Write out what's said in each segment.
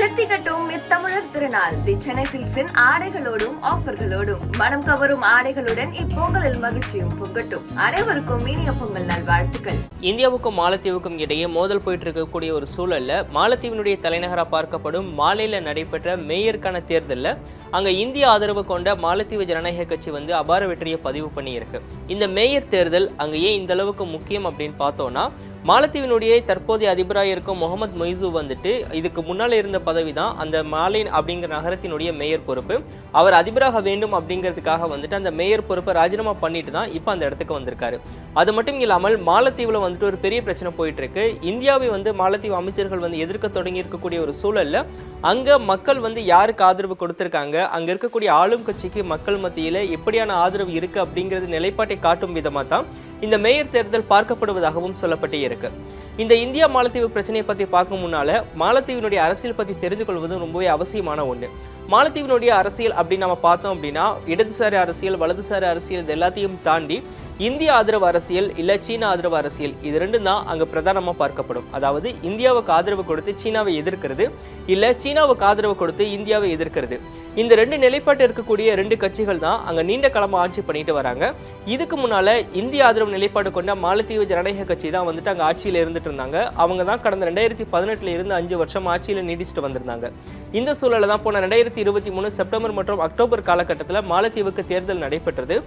கட்டும் இத்தமிழர் திருநாள். தி சென்னை சில்க்ஸின் ஆடைகளோடும் ஆஃபர்களோடும். மனம் கவரும் ஆடைகளுடன் இப்பொங்கலில் மகிழ்ச்சியும் பொங்கட்டும். அனைவருக்கும் இனிய பொங்கல் நல்வாழ்த்துக்கள். இந்தியாவுக்கும் மாலத்தீவுக்கும் இடையே மோதல் போயிட்டு இருக்கக்கூடிய ஒரு சூழல்ல மாலத்தீவினுடைய தலைநகரா பார்க்கப்படும் மாலையில நடைபெற்ற மேயருக்கான தேர்தலில் அங்க இந்திய ஆதரவு கொண்ட மாலத்தீவு ஜனநாயக கட்சி வந்து அபார வெற்றியை பதிவு பண்ணியிருக்கு. இந்த மேயர் தேர்தல் அங்க ஏன் இந்த அளவுக்கு முக்கியம் அப்படின்னு பார்த்தோம்னா மாலத்தீவினுடைய தற்போதைய அதிபராக இருக்கும் முகமது மொய்சு வந்துட்டு இதுக்கு முன்னால் இருந்த பதவி தான் அந்த மாலின் அப்படிங்கிற நகரத்தினுடைய மேயர் பொறுப்பு. அவர் அதிபராக வேண்டும் அப்படிங்கிறதுக்காக வந்துட்டு அந்த மேயர் பொறுப்பை ராஜினாமா பண்ணிட்டு தான் இப்போ அந்த இடத்துக்கு வந்திருக்காரு. அது மட்டும் இல்லாமல் மாலத்தீவில் வந்துட்டு ஒரு பெரிய பிரச்சனை போயிட்டு இருக்கு இந்தியாவை வந்து மாலத்தீவு அமைச்சர்கள் வந்து எதிர்க்க தொடங்கி இருக்கக்கூடிய ஒரு சூழல்ல அங்க மக்கள் வந்து யாருக்கு ஆதரவு கொடுத்திருக்காங்க? அங்க இருக்கக்கூடிய ஆளும் கட்சிக்கு மக்கள் மத்தியில எப்படியான ஆதரவு இருக்கு அப்படிங்கிறது நிலைப்பாட்டை காட்டும் விதமா தான் இந்த மேயர் தேர்தல் பார்க்கப்படுவதாகவும் சொல்லப்பட்டே இருக்கு இந்த இந்தியா மாலத்தீவு பிரச்சனையை பத்தி பார்க்கும் முன்னால மாலத்தீவினுடைய அரசியல் பற்றி தெரிந்து கொள்வது ரொம்பவே அவசியமான ஒன்று மாலத்தீவினுடைய அரசியல் அப்படின்னு நம்ம பார்த்தோம் அப்படின்னா இடதுசாரி அரசியல் வலதுசாரி அரசியல் இது எல்லாத்தையும் தாண்டி இந்திய ஆதரவு அரசியல் இல்லை சீன ஆதரவு அரசியல் இது ரெண்டும் தான் அங்கே பிரதானமாக பார்க்கப்படும். அதாவது இந்தியாவுக்கு ஆதரவு கொடுத்து சீனாவை எதிர்க்கிறது இல்லை சீனாவுக்கு ஆதரவு கொடுத்து இந்தியாவை எதிர்க்கிறது. இந்த ரெண்டு நிலைப்பாட்டு இருக்கக்கூடிய ரெண்டு கட்சிகள் தான் அங்கே நீண்ட காலமாக ஆட்சி பண்ணிட்டு வராங்க. இதுக்கு முன்னால் இந்திய ஆதரவு நிலைப்பாடு கொண்ட மாலத்தீவு ஜனநாயக கட்சி தான் வந்துட்டு அங்கே ஆட்சியில் இருந்துட்டு இருந்தாங்க. அவங்க தான் கடந்த ரெண்டாயிரத்தி பதினெட்டுல இருந்து அஞ்சு வருஷம் ஆட்சியில் நீடிச்சுட்டு வந்திருந்தாங்க. இந்த சூழல்ல தான் போன ரெண்டாயிரத்தி இருபத்தி மூணு செப்டம்பர் மற்றும் அக்டோபர் காலகட்டத்தில் மாலத்தீவுக்கு தேர்தல் நடைபெற்றது.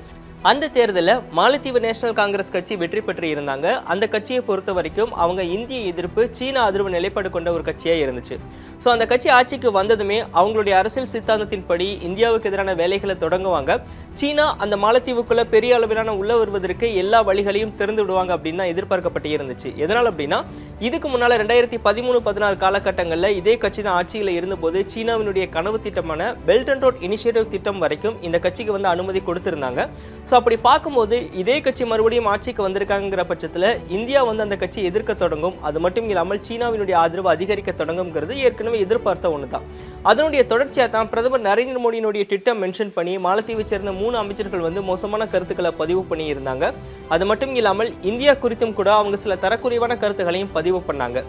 அந்த தேர்தலில் மாலத்தீவு நேஷனல் காங்கிரஸ் கட்சி வெற்றி பெற்று இருந்தாங்க. அந்த கட்சியை பொறுத்த வரைக்கும் அவங்க இந்திய எதிர்ப்பு சீன ஆதரவு நிலைப்பாடு கொண்ட ஒரு கட்சியாக இருந்துச்சு. ஸோ அந்த கட்சி ஆட்சிக்கு வந்ததுமே அவங்களுடைய அரசியல் சித்தாந்தத்தின்படி இந்தியாவுக்கு எதிரான வேலைகளை தொடங்குவாங்க. சீனா அந்த மாலத்தீவுக்குள்ள பெரிய அளவிலான உள்ள வருவதற்கு எல்லா வழிகளையும் திறந்து விடுவாங்க அப்படின்னு தான் எதிர்பார்க்கப்பட்டு இருந்துச்சு. எதனால் அப்படின்னா இதுக்கு முன்னால் ரெண்டாயிரத்தி பதிமூணு பதினாறு காலகட்டங்களில் இதே கட்சி தான் ஆட்சியில் இருந்தபோது சீனாவினுடைய கனவு திட்டமான பெல்ட் அண்ட் ரோட் இனிஷியேட்டிவ் திட்டம் வரைக்கும் இந்த கட்சிக்கு வந்து அனுமதி கொடுத்திருந்தாங்க. ஸோ ஸோ அப்படி பார்க்கும்போது இதே கட்சி மறுபடியும் ஆட்சிக்கு வந்திருக்காங்கிற பட்சத்தில் இந்தியா வந்து அந்த கட்சி எதிர்க்க தொடங்கும். அது மட்டும் இல்லாமல் சீனாவினுடைய ஆதரவு அதிகரிக்க தொடங்குங்கிறது ஏற்கனவே எதிர்பார்த்த ஒன்று தான் அதனுடைய தொடர்ச்சியாக தான் பிரதமர் நரேந்திர மோடியினுடைய திட்டம் மென்ஷன் பண்ணி மாலத்தீவை சேர்ந்த மூணு அமைச்சர்கள் வந்து மோசமான கருத்துக்களை பதிவு பண்ணியிருந்தாங்க. அது மட்டும் இல்லாமல் இந்தியா குறித்தும் கூட அவங்க சில தரக்குறைவான கருத்துக்களையும் பதிவு பண்ணாங்க.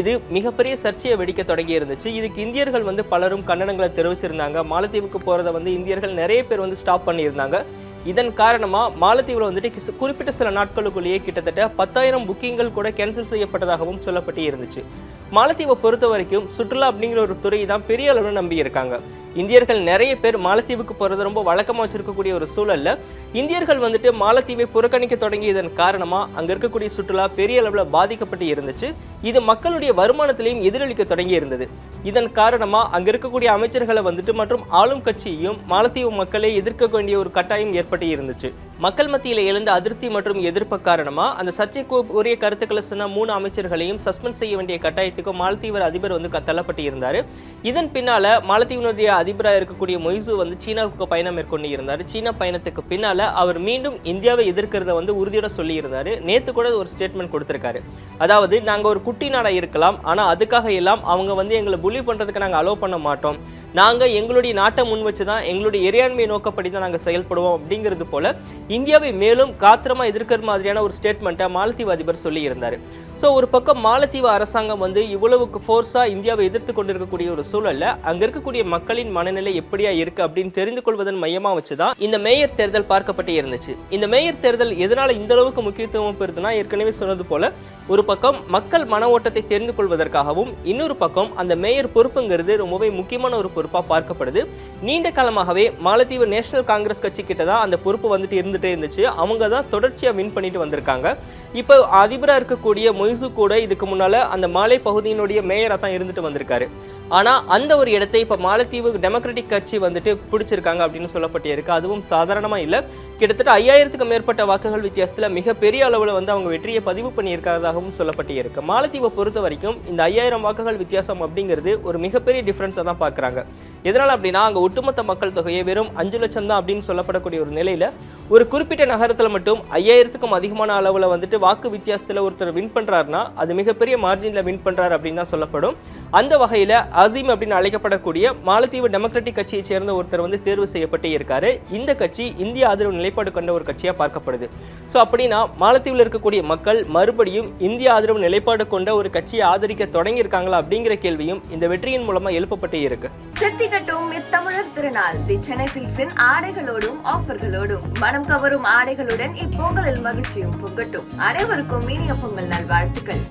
இது மிகப்பெரிய சர்ச்சையை வெடிக்க தொடங்கி இருந்துச்சு. இதுக்கு இந்தியர்கள் வந்து பலரும் கண்டனங்களை தெரிவிச்சிருந்தாங்க. மாலத்தீவுக்கு போகிறத வந்து இந்தியர்கள் நிறைய பேர் வந்து ஸ்டாப் பண்ணியிருந்தாங்க. இதன் காரணமா மாலத்தீவில் வந்துட்டு குறிப்பிட்ட சில நாட்களுக்குள்ளேயே கிட்டத்தட்ட பத்தாயிரம் புக்கிங்கள் கூட கேன்சல் செய்யப்பட்டதாகவும் சொல்லப்பட்டு இருந்துச்சு மாலத்தீவை பொறுத்த வரைக்கும் சுற்றுலா அப்படிங்கிற ஒரு துறை தான் பெரிய அளவில் நம்பி இருக்காங்க இந்தியர்கள் நிறைய பேர் மாலத்தீவுக்கு போகிறது ரொம்ப வழக்கமாக வச்சுருக்கக்கூடிய ஒரு சூழல்ல இந்தியர்கள் வந்துட்டு மாலத்தீவை புறக்கணிக்க தொடங்கியதன் காரணமாக அங்கே இருக்கக்கூடிய சுற்றுலா பெரிய அளவில் பாதிக்கப்பட்டு இருந்துச்சு. இது மக்களுடைய வருமானத்திலையும் எதிரொலிக்க தொடங்கி இருந்தது. இதன் காரணமாக அங்கே இருக்கக்கூடிய அமைச்சர்களை வந்துட்டு மற்றும் ஆளும் கட்சியையும் மாலத்தீவு மக்களை எதிர்க்க வேண்டிய ஒரு கட்டாயம் ஏற்பட்டு இருந்துச்சு. மக்கள் மத்தியில் எழுந்த அதிருப்தி மற்றும் எதிர்ப்பு காரணமா? அந்த சர்ச்சைக்கு உரிய கருத்துக்களை சொன்ன மூணு அமைச்சர்களையும் சஸ்பெண்ட் செய்ய வேண்டிய கட்டாயத்துக்கு மாலத்தீவர் அதிபர் வந்து தள்ளப்பட்டு இருந்தார் இதன் பின்னால மாலத்தீவினுடைய அதிபராக இருக்கக்கூடிய மொய்சு வந்து சீனாவுக்கு பயணம் மேற்கொண்டு இருந்தார் சீனா பயணத்துக்கு பின்னால அவர் மீண்டும் இந்தியாவை எதிர்க்கிறத வந்து உறுதியோட சொல்லியிருந்தார். நேற்று கூட ஒரு ஸ்டேட்மெண்ட் கொடுத்திருக்காரு. அதாவது நாங்கள் ஒரு குட்டி நாடாக இருக்கலாம். ஆனால் அதுக்காக எல்லாம் அவங்க வந்து எங்களை புலி பண்ணுறதுக்கு நாங்கள் அலோவ் பண்ண மாட்டோம். நாங்கள் எங்களுடைய நாட்டை முன் வச்சு தான் எங்களுடைய இறையாண்மையை நோக்கப்படி தான் நாங்கள் செயல்படுவோம் அப்படிங்கிறது போல இந்தியாவை மேலும் காத்திரமா எதிர்க்கிற மாதிரியான ஒரு ஸ்டேட்மெண்ட்டை மாலத்தீவு அதிபர் சொல்லியிருந்தார். ஸோ ஒரு பக்கம் மாலத்தீவு அரசாங்கம் வந்து இவ்வளவுக்கு ஃபோர்ஸாக இந்தியாவை எதிர்த்து கொண்டிருக்கக்கூடிய ஒரு சூழலில் அங்கே இருக்கக்கூடிய மக்களின் மனநிலை எப்படியா இருக்கு அப்படின்னு தெரிந்து கொள்வதன் மையமாக வச்சு தான் இந்த மேயர் தேர்தல் பார்க்கப்பட்டே இருந்துச்சு. இந்த மேயர் தேர்தல் எதனால் இந்த அளவுக்கு முக்கியத்துவம் பெறுதுன்னா ஏற்கனவே சொன்னது போல ஒரு பக்கம் மக்கள் மன ஓட்டத்தை தெரிந்து கொள்வதற்காகவும் இன்னொரு பக்கம் அந்த மேயர் பொறுப்புங்கிறது ரொம்பவே முக்கியமான ஒரு பொறுப்பாக பார்க்கப்படுது. நீண்ட காலமாகவே மாலத்தீவு நேஷனல் காங்கிரஸ் கட்சி கிட்ட தான் அந்த பொறுப்பு வந்துட்டு இருந்துட்டே இருந்துச்சு. அவங்க தான் தொடர்ச்சியாக வின் பண்ணிட்டு வந்திருக்காங்க. இப்போ அதிபராக இருக்கக்கூடிய மொய்சு கூட இதுக்கு முன்னால அந்த மாலை பகுதியினுடைய மேயராக தான் இருந்துட்டு வந்திருக்காரு. ஆனால் அந்த ஒரு இடத்தை இப்போ மாலத்தீவு டெமோக்ராட்டிக் கட்சி வந்துட்டு பிடிச்சிருக்காங்க அப்படின்னு சொல்லப்பட்டு இருக்குது அதுவும் சாதாரணமாக இல்லை. கிட்டத்தட்ட ஐயாயிரத்துக்கும் மேற்பட்ட வாக்குகள் வித்தியாசத்தில் மிகப்பெரிய அளவில் வந்து அவங்க வெற்றியை பதிவு பண்ணியிருக்கிறதாகவும் சொல்லப்பட்டு இருக்குது மாலத்தீவை பொறுத்த வரைக்கும் இந்த ஐயாயிரம் வாக்குகள் வித்தியாசம் அப்படிங்கிறது ஒரு மிகப்பெரிய டிஃபரன்ஸை தான் பார்க்குறாங்க எதனால் அப்படின்னா அங்கே ஒட்டுமொத்த மக்கள் தொகையை வெறும் அஞ்சு லட்சம் தான் அப்படின்னு சொல்லப்படக்கூடிய ஒரு நிலையில் ஒரு குறிப்பிட்ட நகரத்தில் மட்டும் ஐயாயிரத்துக்கும் அதிகமான அளவில் வந்துட்டு வாக்கு வித்தியாசத்தில் ஒருத்தர் வின் பண்ணுறாருனா அது மிகப்பெரிய மார்ஜினில் வின் பண்ணுறாரு அப்படின்னு தான் சொல்லப்படும். அந்த வகையில் அசீம் அப்படின்னு அழைக்கப்படக்கூடிய மாலத்தீவு டெமோக்ராட்டிக் கட்சியை சேர்ந்த ஒருத்தர் வந்து தேர்வு செய்யப்பட்டே இருக்காரு. இந்த கட்சி இந்திய ஆதரவு நிலைப்பாடு கொண்ட ஒரு கட்சியாக பார்க்கப்படுது. ஸோ அப்படின்னா மாலத்தீவில் இருக்கக்கூடிய மக்கள் மறுபடியும் இந்திய ஆதரவு நிலைப்பாடு கொண்ட ஒரு கட்சியை ஆதரிக்க தொடங்கியிருக்காங்களா அப்படிங்கிற கேள்வியும் இந்த வெற்றியின் மூலமாக எழுப்பப்பட்டே இருக்கு. தித்திக்கட்டும் இத்தமிழர் திருநாள். தி சென்னை சில்க்ஸின் ஆடைகளோடும் ஆஃபர்களோடும். மனம் கவரும் ஆடைகளுடன் இப்பொங்கலில் மகிழ்ச்சியும் பொங்கட்டும். அனைவருக்கும் இனிய பொங்கல் நல்வாழ்த்துக்கள்.